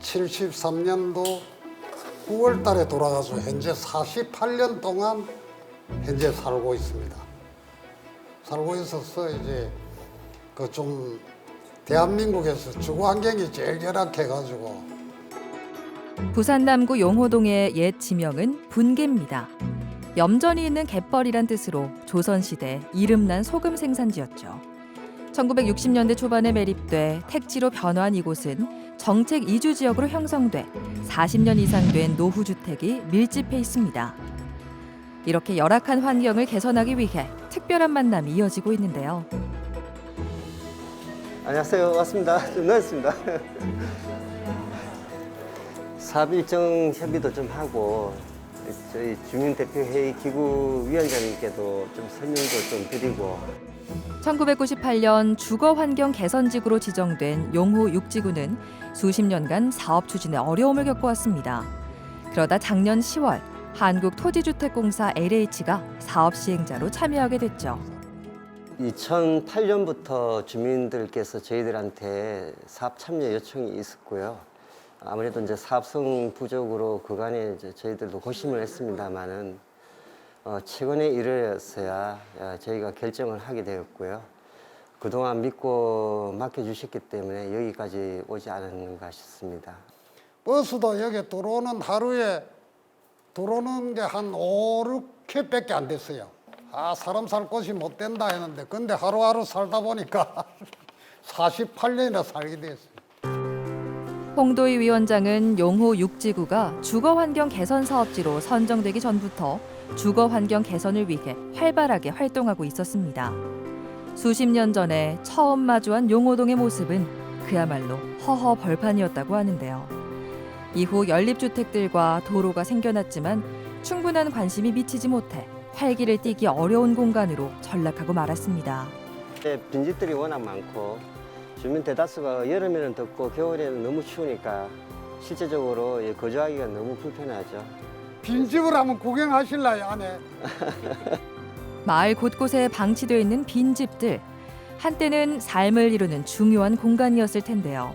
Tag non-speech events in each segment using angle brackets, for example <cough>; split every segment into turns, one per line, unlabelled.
73년도 9월 달에 돌아가서 현재 48년 동안 현재 살고 있습니다. 살고 있어서 이제 그 좀 대한민국에서 주거 환경이 제일 열악해 가지고
부산 남구 용호동의 옛 지명은 분계입니다. 염전이 있는 갯벌이란 뜻으로 조선시대 이름난 소금 생산지였죠. 1960년대 초반에 매립돼 택지로 변화한 이곳은 정책 이주 지역으로 형성돼 40년 이상 된 노후 주택이 밀집해 있습니다. 이렇게 열악한 환경을 개선하기 위해 특별한 만남이 이어지고 있는데요.
안녕하세요. 왔습니다. <laughs> 좀 늦었습니다. 사업 일정 협의도 좀 하고 저희 주민대표회의 기구 위원장님께도 좀 설명도 좀 드리고
1998년 주거 환경 개선지구로 지정된 용호 육지구는 수십 년간 사업 추진에 어려움을 겪어왔습니다. 그러다 작년 10월 한국토지주택공사 LH가 사업 시행자로 참여하게 됐죠.
2008년부터 주민들께서 저희들한테 사업 참여 요청이 있었고요. 아무래도 이제 사업성 부족으로 그간에 이제 저희들도 고심을 했습니다만은 어, 최근에 이르러서야 어, 저희가 결정을 하게 되었고요. 그동안 믿고 맡겨주셨기 때문에 여기까지 오지 않았는가 싶습니다.
버스도 여기 들어오는 하루에 들어오는 게 한 5, 6회 밖에 안 됐어요. 아, 사람 살 곳이 못 된다 했는데 근데 하루하루 살다 보니까 <laughs> 48년이나 살게 됐어요.
홍도희 위원장은 용호 육지구가 주거 환경 개선 사업지로 선정되기 전부터 주거 환경 개선을 위해 활발하게 활동하고 있었습니다. 수십 년 전에 처음 마주한 용호동의 모습은 그야말로 허허 벌판이었다고 하는데요. 이후 연립주택들과 도로가 생겨났지만 충분한 관심이 미치지 못해 활기를 띠기 어려운 공간으로 전락하고 말았습니다.
네, 빈집들이 워낙 많고 주민 대다수가 여름에는 덥고 겨울에는 너무 추우니까 실제적으로 이 거주하기가 너무 불편하죠.
빈집을 한번 구경하실래요, 안에? <laughs>
마을 곳곳에 방치되어 있는 빈집들 한때는 삶을 이루는 중요한 공간이었을 텐데요.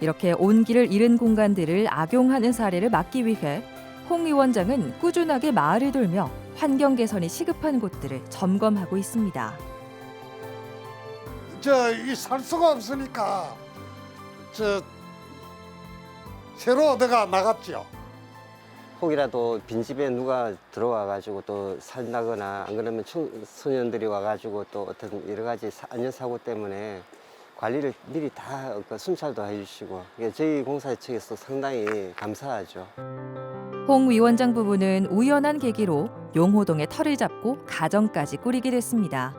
이렇게 온기를 잃은 공간들을 악용하는 사례를 막기 위해 홍 위원장은 꾸준하게 마을을 돌며 환경 개선이 시급한 곳들을 점검하고 있습니다.
저 이 살 수가 없으니까 저 새로 어디가 나갔죠.
혹이라도 빈집에 누가 들어와 가지고 또 산다거나 안 그러면 청 소년들이 와 가지고 또 어떤 여러 가지 사- 안전사고 때문에 관리를 미리 다그 순찰도 해주시고 저희 공사 측에서 상당히 감사하죠.
홍 위원장 부부는 우연한 계기로 용호동에 터를 잡고 가정까지 꾸리게 됐습니다.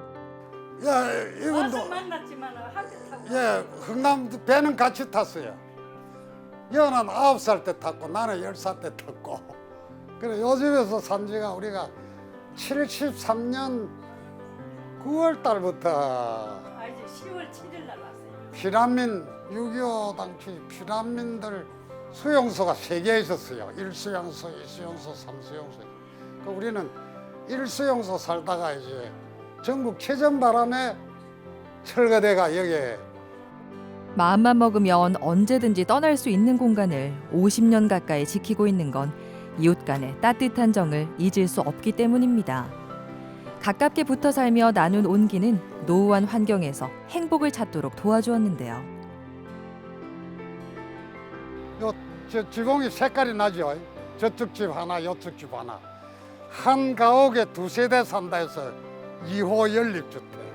야, 이분도
만났지만
예, 흥남 배는 같이 탔어요. 여는 아홉 살 때 탔고 나는 열 살 때 탔고. 그래 요즘에서 산 지가 우리가 73년 9월 달부터
아 이제 10월 7일 날 왔어요.
피난민 6.25 당시 피난민들 수용소가 세 개 있었어요. 1수용소, 2수용소, 3수용소. 그 우리는 1수용소 살다가 이제 전국 최전바람에 철거대가 여기에
마음만 먹으면 언제든지 떠날 수 있는 공간을 50년 가까이 지키고 있는 건 이웃 간의 따뜻한 정을 잊을 수 없기 때문입니다. 가깝게 붙어 살며 나눈 온기는 노후한 환경에서 행복을 찾도록 도와주었는데요.
요, 저 지붕이 색깔이 나죠. 저쪽 집 하나, 요쪽 집 하나. 한 가옥에 두 세대 산다 해서 2호 연립주택.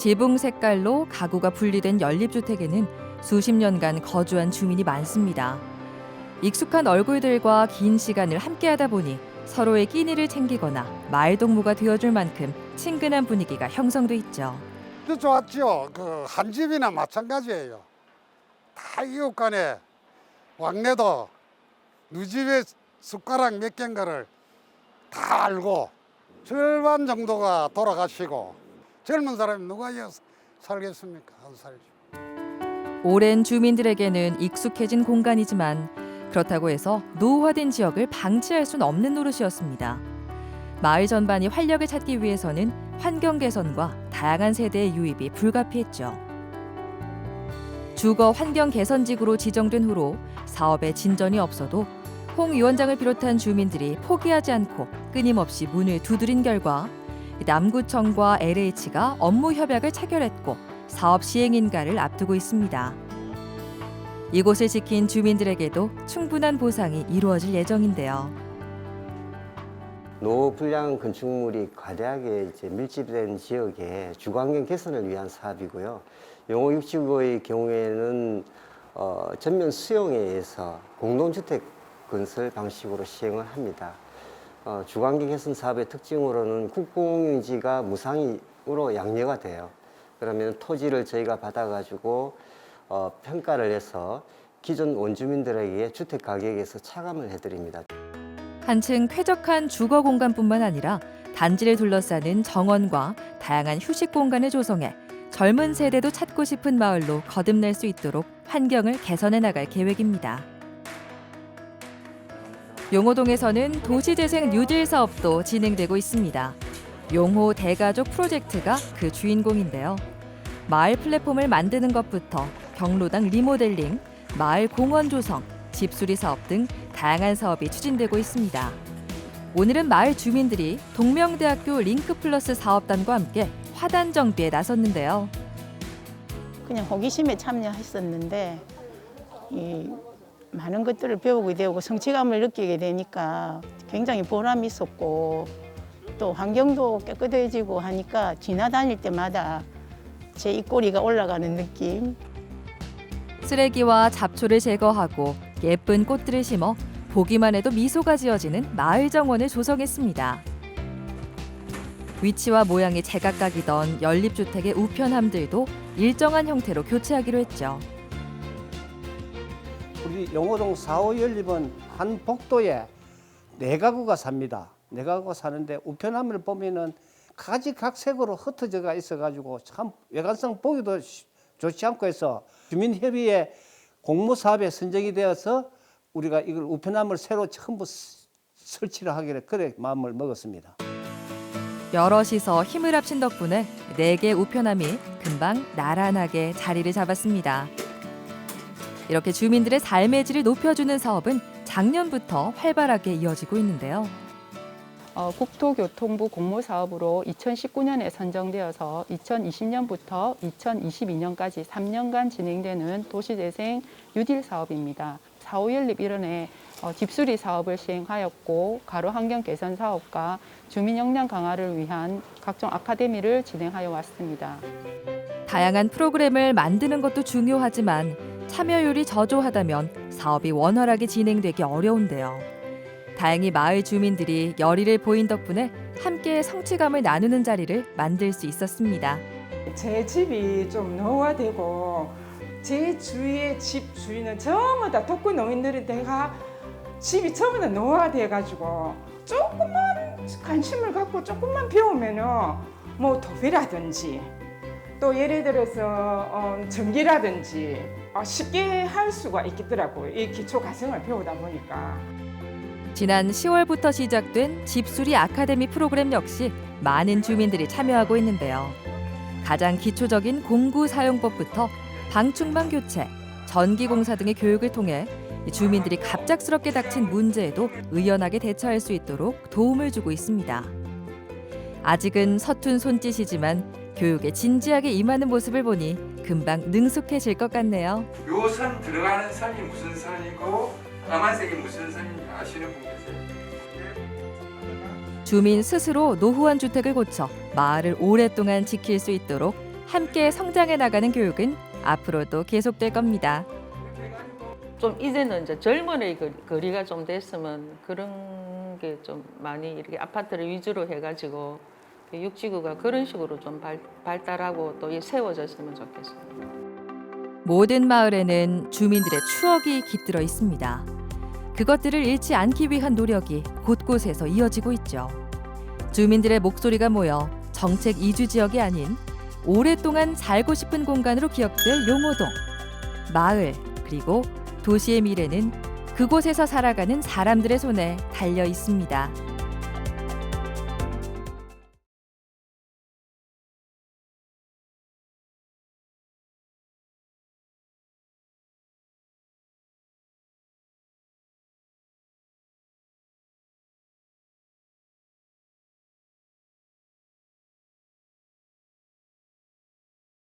지붕 색깔로 가구가 분리된 연립주택에는 수십 년간 거주한 주민이 많습니다. 익숙한 얼굴들과 긴 시간을 함께하다 보니 서로의 끼니를 챙기거나 마을동무가 되어줄 만큼 친근한 분위기가 형성돼 있죠.
저 좋았죠. 그 한 집이나 마찬가지예요. 다 이웃 간에 왕래도 누 집에 숟가락 몇 개인가를 다 알고 절반 정도가 돌아가시고 젊은 사람이 누가 이어 살겠습니까? 안 살죠.
오랜 주민들에게는 익숙해진 공간이지만 그렇다고 해서 노후화된 지역을 방치할 수는 없는 노릇이었습니다. 마을 전반이 활력을 찾기 위해서는 환경 개선과 다양한 세대의 유입이 불가피했죠. 주거 환경 개선 지구로 지정된 후로 사업에 진전이 없어도 홍 위원장을 비롯한 주민들이 포기하지 않고 끊임없이 문을 두드린 결과 남구청과 LH가 업무 협약을 체결했고 사업 시행 인가를 앞두고 있습니다. 이곳을 지킨 주민들에게도 충분한 보상이 이루어질 예정인데요.
노후 불량 건축물이 과대하게 이제 밀집된 지역의 주거환경 개선을 위한 사업이고요. 용호 육지구의 경우에는 어, 전면 수용에 의해서 공동주택 건설 방식으로 시행을 합니다. 어, 주거환경 개선 사업의 특징으로는 국공유지가 무상으로 양려가 돼요. 그러면 토지를 저희가 받아가지고 어, 평가를 해서 기존 원주민들에게 주택 가격에서 차감을 해드립니다.
한층 쾌적한 주거 공간뿐만 아니라 단지를 둘러싸는 정원과 다양한 휴식 공간을 조성해 젊은 세대도 찾고 싶은 마을로 거듭날 수 있도록 환경을 개선해 나갈 계획입니다. 용호동에서는 도시재생 뉴딜 사업도 진행되고 있습니다. 용호 대가족 프로젝트가 그 주인공인데요. 마을 플랫폼을 만드는 것부터 경로당 리모델링, 마을 공원 조성, 집수리 사업 등 다양한 사업이 추진되고 있습니다. 오늘은 마을 주민들이 동명대학교 링크 플러스 사업단과 함께 화단 정비에 나섰는데요.
그냥 호기심에 참여했었는데 이 많은 것들을 배우게 되고 성취감을 느끼게 되니까 굉장히 보람이 있었고 또 환경도 깨끗해지고 하니까 지나다닐 때마다 제 입꼬리가 올라가는 느낌.
쓰레기와 잡초를 제거하고 예쁜 꽃들을 심어 보기만 해도 미소가 지어지는 마을 정원을 조성했습니다. 위치와 모양이 제각각이던 연립주택의 우편함들도 일정한 형태로 교체하기로 했죠.
우리 용호동 4호 연립은 한 복도에 네 가구가 삽니다. 네 가구가 사는데 우편함을 보면은 가지각색으로 흩어져가 있어가지고 참 외관상 보기도 시- 좋지 않고 해서 주민협의회 공모 사업에 선정이 되어서 우리가 이걸 우편함을 새로 스- 설치를 하기로 그래 마음을 먹었습니다.
여럿이서 힘을 합친 덕분에 네 개 우편함이 금방 나란하게 자리를 잡았습니다. 이렇게 주민들의 삶의 질을 높여주는 사업은 작년부터 활발하게 이어지고 있는데요.
어, 국토교통부 공모사업으로 2019년에 선정되어서 2020년부터 2022년까지 3년간 진행되는 도시재생 뉴딜 사업입니다. 4호 연립 일원에 어, 집수리 사업을 시행하였고 가로 환경 개선 사업과 주민 역량 강화를 위한 각종 아카데미를 진행하여 왔습니다.
다양한 프로그램을 만드는 것도 중요하지만 참여율이 저조하다면 사업이 원활하게 진행되기 어려운데요. 다행히 마을 주민들이 열의를 보인 덕분에 함께 성취감을 나누는 자리를 만들 수 있었습니다.
제 집이 좀 노화되고 제 주위의 집 주인은 전부 다 독거 노인들이 내가 집이 전부 다 노화돼가지고 조금만 관심을 갖고 조금만 배우면은 뭐 도배라든지 또 예를 들어서 어, 전기라든지 어, 쉽게 할 수가 있겠더라고요. 이 기초 과정을 배우다 보니까.
지난 10월부터 시작된 집수리 아카데미 프로그램 역시 많은 주민들이 참여하고 있는데요. 가장 기초적인 공구 사용법부터 방충망 교체, 전기 공사 등의 교육을 통해 주민들이 갑작스럽게 닥친 문제에도 의연하게 대처할 수 있도록 도움을 주고 있습니다. 아직은 서툰 손짓이지만 교육에 진지하게 임하는 모습을 보니 금방 능숙해질 것 같네요.
요 선 들어가는 선이 무슨 선이고 까만색이 무슨 선인지 아시는 분 계세요?
주민 스스로 노후한 주택을 고쳐 마을을 오랫동안 지킬 수 있도록 함께 성장해 나가는 교육은 앞으로도 계속될 겁니다.
좀 이제는 이제 젊은의 거- 거리가 좀 됐으면 그런 게 좀 많이 이렇게 아파트를 위주로 해가지고 육지구가 그런 식으로 좀 발, 발달하고 또이 세워졌으면 좋겠습니다.
모든 마을에는 주민들의 추억이 깃들어 있습니다. 그것들을 잃지 않기 위한 노력이 곳곳에서 이어지고 있죠. 주민들의 목소리가 모여 정책 이주 지역이 아닌 오랫동안 살고 싶은 공간으로 기억될 용호동. 마을 그리고 도시의 미래는 그곳에서 살아가는 사람들의 손에 달려 있습니다.